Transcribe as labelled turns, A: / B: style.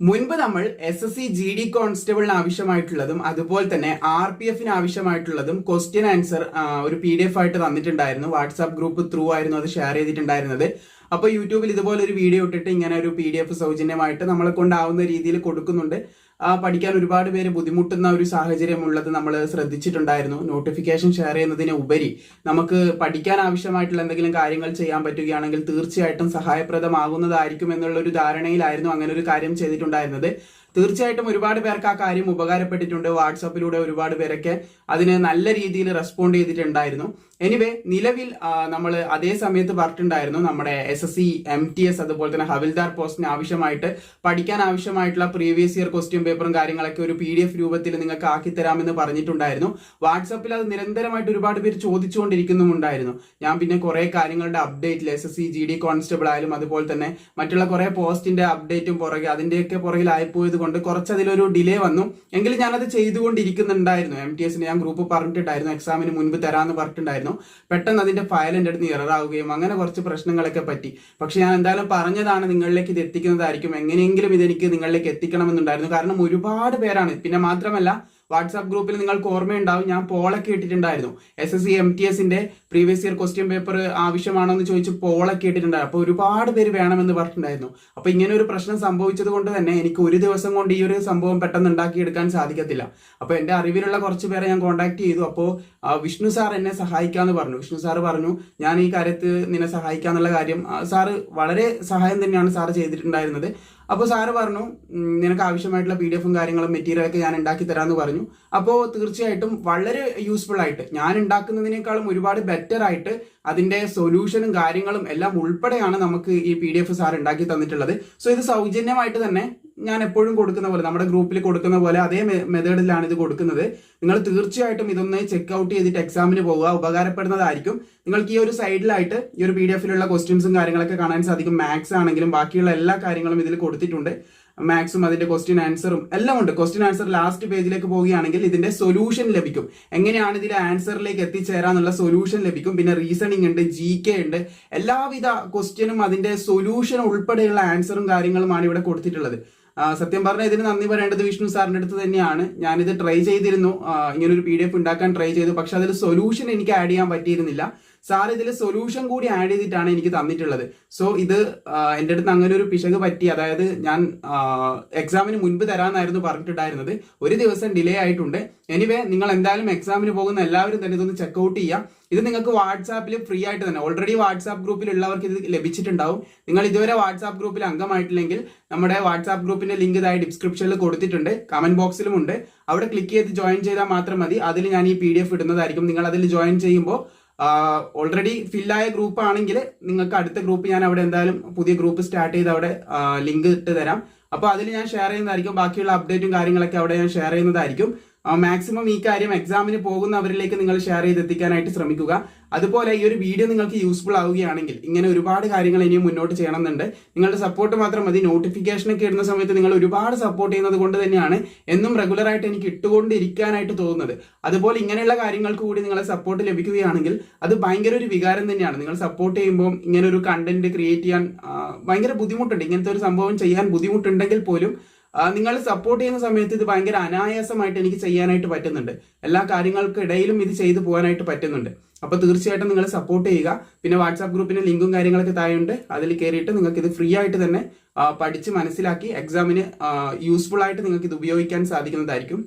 A: മുൻപ് നമ്മൾ S S C G D കോൺസ്റ്റബിളിന് ആവശ്യമായിട്ടുള്ളതും അതുപോലെ തന്നെ ആർ പി എഫിന് ആവശ്യമായിട്ടുള്ളതും ക്വസ്റ്റ്യൻ ആൻസർ ഒരു പി ഡി എഫ് ആയിട്ട് തന്നിട്ടുണ്ടായിരുന്നു. വാട്സാപ്പ് ഗ്രൂപ്പ് ത്രൂ ആയിരുന്നു അത് ഷെയർ ചെയ്തിട്ടുണ്ടായിരുന്നത്. അപ്പോൾ യൂട്യൂബിൽ ഇതുപോലെ ഒരു വീഡിയോ ഇട്ടിട്ട് ഇങ്ങനെ ഒരു പി ഡി എഫ് സൗജന്യമായിട്ട് നമ്മളെ കൊണ്ടാവുന്ന രീതിയിൽ കൊടുക്കുന്നുണ്ട്. പഠിക്കാൻ ഒരുപാട് പേര് ബുദ്ധിമുട്ടുന്ന ഒരു സാഹചര്യം ഉള്ളത് നമ്മൾ ശ്രദ്ധിച്ചിട്ടുണ്ടായിരുന്നു. നോട്ടിഫിക്കേഷൻ ഷെയർ ചെയ്യുന്നതിന് ഉപരി നമുക്ക് പഠിക്കാൻ ആവശ്യമായിട്ടുള്ള എന്തെങ്കിലും കാര്യങ്ങൾ ചെയ്യാൻ പറ്റുകയാണെങ്കിൽ തീർച്ചയായിട്ടും സഹായപ്രദമാകുന്നതായിരിക്കും എന്നുള്ള ഒരു ധാരണയിലായിരുന്നു അങ്ങനെ ഒരു കാര്യം ചെയ്തിട്ടുണ്ടായിരുന്നത്. തീർച്ചയായിട്ടും ഒരുപാട് പേർക്ക് ആ കാര്യം ഉപകാരപ്പെട്ടിട്ടുണ്ട്. വാട്സാപ്പിലൂടെ ഒരുപാട് പേരൊക്കെ അതിന് നല്ല രീതിയിൽ റെസ്പോണ്ട് ചെയ്തിട്ടുണ്ടായിരുന്നു. എനിവേ നിലവിൽ നമ്മൾ അതേ സമയത്ത് പറഞ്ഞിട്ടുണ്ടായിരുന്നു നമ്മുടെ S S C M T S അതുപോലെ തന്നെ ഹവിൽദാർ പോസ്റ്റിന് ആവശ്യമായിട്ട് പഠിക്കാൻ ആവശ്യമായിട്ടുള്ള പ്രീവിയസ് ഇയർ ക്വസ്റ്റ്യൻ പേപ്പറും കാര്യങ്ങളൊക്കെ ഒരു പി ഡി എഫ് രൂപത്തിൽ നിങ്ങൾക്ക് ആക്കി തരാമെന്ന് പറഞ്ഞിട്ടുണ്ടായിരുന്നു. വാട്സാപ്പിൽ അത് നിരന്തരമായിട്ട് ഒരുപാട് പേര് ചോദിച്ചുകൊണ്ടിരിക്കുന്നുമുണ്ടായിരുന്നു. ഞാൻ പിന്നെ കുറേ കാര്യങ്ങളുടെ അപ്ഡേറ്റിൽ S S C G D constable ആയാലും അതുപോലെ തന്നെ മറ്റുള്ള കുറേ പോസ്റ്റിന്റെ അപ്ഡേറ്റും പുറകെ അതിന്റെയൊക്കെ പുറകിലായിപ്പോയത് കൊണ്ട് കുറച്ച് അതിലൊരു ഡിലേ വന്നു. എങ്കിലും ഞാനത് ചെയ്തുകൊണ്ടിരിക്കുന്നുണ്ടായിരുന്നു. എം ടി എസിന് ഞാൻ ഗ്രൂപ്പ് പറഞ്ഞിട്ടുണ്ടായിരുന്നു. എക്സാമിന് മുൻപ് തരാമെന്ന് പറഞ്ഞിട്ടുണ്ടായിരുന്നു. പെട്ടെന്ന് അതിന്റെ ഫയൽ എന്റെ അടുത്ത് എറർ ആവുകയും അങ്ങനെ കുറച്ച് പ്രശ്നങ്ങളൊക്കെ പറ്റി. പക്ഷെ ഞാൻ എന്തായാലും പറഞ്ഞതാണ് നിങ്ങളിലേക്ക് ഇത് എത്തിക്കുന്നതായിരിക്കും. എങ്ങനെയെങ്കിലും ഇതെനിക്ക് നിങ്ങളിലേക്ക് എത്തിക്കണമെന്നുണ്ടായിരുന്നു. കാരണം ഒരുപാട് പേരാണ്. പിന്നെ മാത്രമല്ല വാട്സാപ്പ് ഗ്രൂപ്പിൽ നിങ്ങൾക്ക് ഓർമ്മയുണ്ടാവും ഞാൻ പോളൊക്കെ ഇട്ടിട്ടുണ്ടായിരുന്നു. S S C M T എസിന്റെ പ്രീവിയസ് ഇയർ ക്വസ്റ്റ്യൻ പേപ്പർ ആവശ്യമാണോ എന്ന് ചോദിച്ച് പോളൊക്കെ ഇട്ടിട്ടുണ്ടായിരുന്നു അപ്പോൾ ഒരുപാട് പേര് വേണമെന്ന് പറഞ്ഞിട്ടുണ്ടായിരുന്നു. അപ്പോൾ ഇങ്ങനെ ഒരു പ്രശ്നം സംഭവിച്ചത് കൊണ്ട് തന്നെ എനിക്ക് ഒരു ദിവസം കൊണ്ട് ഈ ഒരു സംഭവം പെട്ടെന്ന് ഉണ്ടാക്കിയെടുക്കാൻ സാധിക്കത്തില്ല. അപ്പോൾ എന്റെ അറിവിലുള്ള കുറച്ച് പേരെ ഞാൻ കോൺടാക്ട് ചെയ്തു. അപ്പോൾ വിഷ്ണു സാർ എന്നെ സഹായിക്കാന്ന് പറഞ്ഞു. വിഷ്ണു സാർ പറഞ്ഞു ഞാൻ ഈ കാര്യത്തിൽ നിന്നെ സഹായിക്കാന്നുള്ള കാര്യം സാറ് വളരെ സഹായം തന്നെയാണ് സാറ് ചെയ്തിട്ടുണ്ടായിരുന്നത്. അപ്പോൾ സാറ് പറഞ്ഞു നിനക്ക് ആവശ്യമായിട്ടുള്ള പി ഡി എഫും കാര്യങ്ങളും മെറ്റീരിയലൊക്കെ ഞാൻ ഉണ്ടാക്കി തരാമെന്ന് പറഞ്ഞു. അപ്പോൾ തീർച്ചയായിട്ടും വളരെ യൂസ്ഫുൾ ആയിട്ട് ഞാൻ ഉണ്ടാക്കുന്നതിനേക്കാളും ഒരുപാട് ബെറ്റർ ആയിട്ട് അതിന്റെ സൊല്യൂഷനും കാര്യങ്ങളും എല്ലാം ഉൾപ്പെടെയാണ് നമുക്ക് ഈ പി ഡി എഫ് സാർ ഉണ്ടാക്കി തന്നിട്ടുള്ളത്. സോ ഇത് സൗജന്യമായിട്ട് തന്നെ ഞാൻ എപ്പോഴും കൊടുക്കുന്ന പോലെ നമ്മുടെ ഗ്രൂപ്പിൽ കൊടുക്കുന്ന പോലെ അതേ മെത്തേഡിലാണ് ഇത് കൊടുക്കുന്നത്. നിങ്ങൾ തീർച്ചയായിട്ടും ഇതൊന്ന് ചെക്ക് ഔട്ട് ചെയ്തിട്ട് എക്സാമിന് പോവുക. ഉപകാരപ്പെടുന്നതായിരിക്കും. നിങ്ങൾക്ക് ഈ ഒരു സൈഡിലായിട്ട് ഈ ഒരു പി ഡി എഫിലുള്ള ക്വസ്റ്റ്യൻസും കാര്യങ്ങളൊക്കെ കാണാൻ സാധിക്കും. മാത്സ് ആണെങ്കിലും ബാക്കിയുള്ള എല്ലാ കാര്യങ്ങളും ഇതിൽ കൊടുത്തിട്ടുണ്ട്. മാത്സും അതിന്റെ ക്വസ്റ്റ്യൻ ആൻസറും എല്ലാം ഉണ്ട്. ക്വസ്റ്റ്യൻ ആൻസർ ലാസ്റ്റ് പേജിലേക്ക് പോവുകയാണെങ്കിൽ ഇതിന്റെ സൊല്യൂഷൻ ലഭിക്കും. എങ്ങനെയാണ് ഇതിലെ ആൻസറിലേക്ക് എത്തിച്ചേരാന്നുള്ള സൊല്യൂഷൻ ലഭിക്കും? പിന്നെ റീസണിങ് ഉണ്ട് ജി കെ ഉണ്ട്. എല്ലാവിധ ക്വസ്റ്റ്യനും അതിന്റെ സൊല്യൂഷൻ ഉൾപ്പെടെയുള്ള ആൻസറും കാര്യങ്ങളുമാണ് ഇവിടെ കൊടുത്തിട്ടുള്ളത്. സത്യം പറഞ്ഞാൽ ഇതിന് നന്ദി പറയേണ്ടത് വിഷ്ണു സാറിന്റെ അടുത്ത് തന്നെയാണ്. ഞാനിത് ട്രൈ ചെയ്തിരുന്നു. ഇങ്ങനൊരു പി ഡി എഫ് ഉണ്ടാക്കാൻ ട്രൈ ചെയ്തു. പക്ഷെ അതിൽ സൊല്യൂഷൻ എനിക്ക് ആഡ് ചെയ്യാൻ പറ്റിയിരുന്നില്ല. സാർ ഇതിൽ സൊല്യൂഷൻ കൂടി ആഡ് ചെയ്തിട്ടാണ് എനിക്ക് തന്നിട്ടുള്ളത്. സോ ഇത് എന്റെ അടുത്ത് അങ്ങനെ ഒരു പിശക് പറ്റി അതായത് ഞാൻ എക്സാമിന് മുൻപ് തരാമെന്നായിരുന്നു പറഞ്ഞിട്ടുണ്ടായിരുന്നത്. ഒരു ദിവസം ഡിലേ ആയിട്ടുണ്ട്. എനിവേ നിങ്ങൾ എന്തായാലും എക്സാമിന് പോകുന്ന എല്ലാവരും തന്നെ ഇതൊന്ന് ചെക്കൗട്ട് ചെയ്യാം. ഇത് നിങ്ങൾക്ക് വാട്സാപ്പിൽ ഫ്രീ ആയിട്ട് തന്നെ ഓൾറെഡി വാട്സാപ്പ് ഗ്രൂപ്പിലുള്ളവർക്ക് ഇത് ലഭിച്ചിട്ടുണ്ടാവും. നിങ്ങൾ ഇതുവരെ വാട്സാപ്പ് ഗ്രൂപ്പിൽ അംഗമായിട്ടില്ലെങ്കിൽ നമ്മുടെ വാട്സാപ്പ് ഗ്രൂപ്പിന്റെ ലിങ്ക് ഇതായി ഡിസ്ക്രിപ്ഷനിൽ കൊടുത്തിട്ടുണ്ട്. കമന്റ് ബോക്സിലും ഉണ്ട്. അവിടെ ക്ലിക്ക് ചെയ്ത് ജോയിൻ ചെയ്താൽ മാത്രം മതി. അതിൽ ഞാൻ ഈ പി ഇടുന്നതായിരിക്കും. നിങ്ങൾ അതിൽ ജോയിൻ ചെയ്യുമ്പോൾ ഓൾറെഡി ഫില്ലായ ഗ്രൂപ്പ് ആണെങ്കിൽ നിങ്ങൾക്ക് അടുത്ത ഗ്രൂപ്പ് ഞാൻ അവിടെ എന്തായാലും പുതിയ ഗ്രൂപ്പ് സ്റ്റാർട്ട് ചെയ്ത് അവിടെ ലിങ്ക് ഇട്ട് തരാം. അപ്പോൾ അതിൽ ഞാൻ ഷെയർ ചെയ്യുന്നതായിരിക്കും. ബാക്കിയുള്ള അപ്ഡേറ്റും കാര്യങ്ങളൊക്കെ അവിടെ ഞാൻ ഷെയർ ചെയ്യുന്നതായിരിക്കും. മാക്സിമം ഈ കാര്യം എക്സാമിന് പോകുന്നവരിലേക്ക് നിങ്ങൾ ഷെയർ ചെയ്ത് എത്തിക്കാനായിട്ട് ശ്രമിക്കുക. അതുപോലെ ഈ ഒരു വീഡിയോ നിങ്ങൾക്ക് യൂസ്ഫുൾ ആവുകയാണെങ്കിൽ ഇങ്ങനെ ഒരുപാട് കാര്യങ്ങൾ ഇനിയും മുന്നോട്ട് ചെയ്യണമെന്നുണ്ട്. നിങ്ങളുടെ സപ്പോർട്ട് മാത്രം മതി. നോട്ടിഫിക്കേഷനൊക്കെ ഇടുന്ന സമയത്ത് നിങ്ങൾ ഒരുപാട് സപ്പോർട്ട് ചെയ്യുന്നത് കൊണ്ട് തന്നെയാണ് എന്നും റെഗുലറായിട്ട് എനിക്ക് ഇട്ടുകൊണ്ടിരിക്കാനായിട്ട് തോന്നുന്നത്. അതുപോലെ ഇങ്ങനെയുള്ള കാര്യങ്ങൾക്ക് കൂടി നിങ്ങളെ സപ്പോർട്ട് ലഭിക്കുകയാണെങ്കിൽ അത് ഭയങ്കര ഒരു വികാരം തന്നെയാണ്. നിങ്ങൾ സപ്പോർട്ട് ചെയ്യുമ്പോൾ ഇങ്ങനെ ഒരു കണ്ടന്റ് ക്രിയേറ്റ് ചെയ്യാൻ ഭയങ്കര ബുദ്ധിമുട്ടുണ്ട്. ഇങ്ങനത്തെ ഒരു സംഭവം ചെയ്യാൻ ബുദ്ധിമുട്ടുണ്ടെങ്കിൽ പോലും നിങ്ങൾ സപ്പോർട്ട് ചെയ്യുന്ന സമയത്ത് ഇത് ഭയങ്കര അനായാസമായിട്ട് എനിക്ക് ചെയ്യാനായിട്ട് പറ്റുന്നുണ്ട്. എല്ലാ കാര്യങ്ങൾക്കിടയിലും ഇത് ചെയ്തു പോകാനായിട്ട് പറ്റുന്നുണ്ട്. അപ്പോൾ തീർച്ചയായിട്ടും നിങ്ങൾ സപ്പോർട്ട് ചെയ്യുക. പിന്നെ വാട്സാപ്പ് ഗ്രൂപ്പിന് ലിങ്കും കാര്യങ്ങളൊക്കെ താഴെയുണ്ട്. അതിൽ കയറിയിട്ട് നിങ്ങൾക്ക് ഇത് ഫ്രീ ആയിട്ട് തന്നെ പഠിച്ച് മനസ്സിലാക്കി എക്സാമിന് യൂസ്ഫുൾ ആയിട്ട് നിങ്ങൾക്ക് ഇത് ഉപയോഗിക്കാൻ സാധിക്കുന്നതായിരിക്കും.